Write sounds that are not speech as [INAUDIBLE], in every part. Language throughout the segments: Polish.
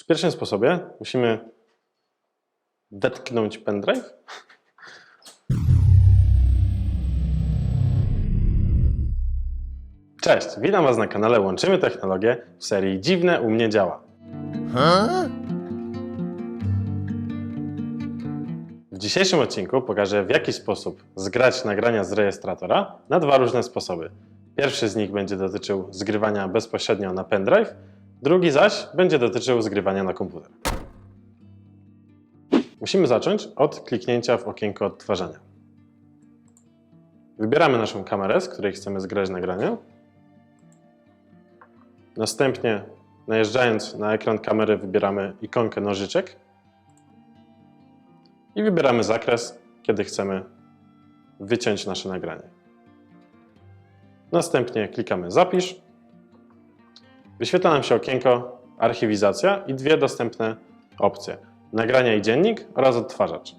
Przy pierwszym sposobie musimy wetknąć pendrive. Cześć, witam Was na kanale Łączymy Technologię w serii Dziwne u mnie działa. W dzisiejszym odcinku pokażę w jaki sposób zgrać nagrania z rejestratora na dwa różne sposoby. Pierwszy z nich będzie dotyczył zgrywania bezpośrednio na pendrive, drugi zaś będzie dotyczył zgrywania na komputer. Musimy zacząć od kliknięcia w okienko odtwarzania. Wybieramy naszą kamerę, z której chcemy zgrać nagranie. Następnie, najeżdżając na ekran kamery, wybieramy ikonkę nożyczek i wybieramy zakres, kiedy chcemy wyciąć nasze nagranie. Następnie klikamy Zapisz. Wyświetla nam się okienko Archiwizacja i dwie dostępne opcje: nagrania i dziennik oraz odtwarzacz.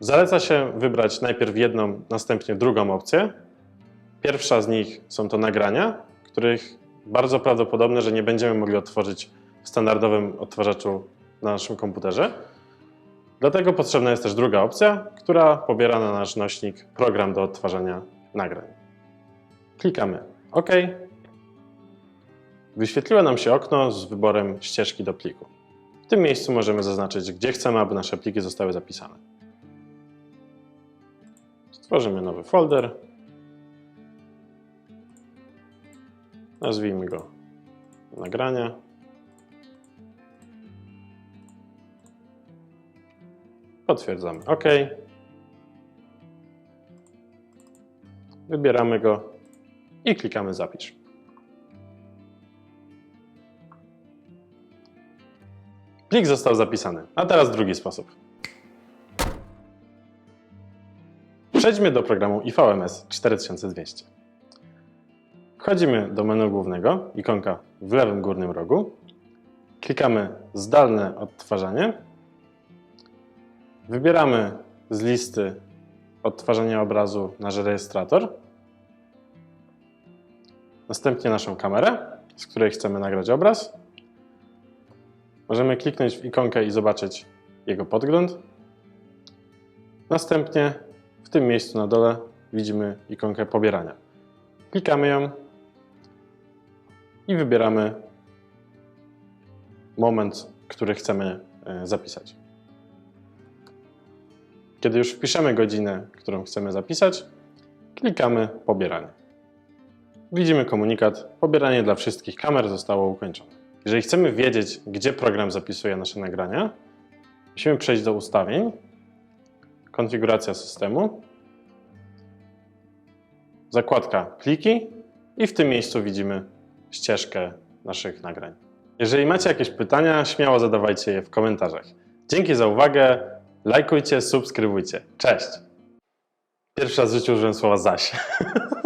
Zaleca się wybrać najpierw jedną, następnie drugą opcję. Pierwsza z nich są to nagrania, których bardzo prawdopodobne, że nie będziemy mogli otworzyć w standardowym odtwarzaczu na naszym komputerze. Dlatego potrzebna jest też druga opcja, która pobiera na nasz nośnik program do odtwarzania nagrań. Klikamy OK. Wyświetliło nam się okno z wyborem ścieżki do pliku. W tym miejscu możemy zaznaczyć, gdzie chcemy, aby nasze pliki zostały zapisane. Stworzymy nowy folder. Nazwijmy go nagrania. Potwierdzamy OK. Wybieramy go i klikamy Zapisz. Plik został zapisany. A teraz drugi sposób. Przejdźmy do programu IVMS 4200. Wchodzimy do menu głównego, ikonka w lewym górnym rogu. Klikamy Zdalne odtwarzanie. Wybieramy z listy odtwarzania obrazu nasz rejestrator. Następnie naszą kamerę, z której chcemy nagrać obraz. Możemy kliknąć w ikonkę i zobaczyć jego podgląd. Następnie w tym miejscu na dole widzimy ikonkę pobierania. Klikamy ją i wybieramy moment, który chcemy e, zapisać. Kiedy już wpiszemy godzinę, którą chcemy zapisać, klikamy pobieranie. Widzimy komunikat: pobieranie dla wszystkich kamer zostało ukończone. Jeżeli chcemy wiedzieć, gdzie program zapisuje nasze nagrania, musimy przejść do ustawień, konfiguracja systemu, zakładka pliki i w tym miejscu widzimy ścieżkę naszych nagrań. Jeżeli macie jakieś pytania, śmiało zadawajcie je w komentarzach. Dzięki za uwagę, lajkujcie, subskrybujcie. Cześć! Pierwszy raz w życiu użyłem słowa zaś. [LAUGHS]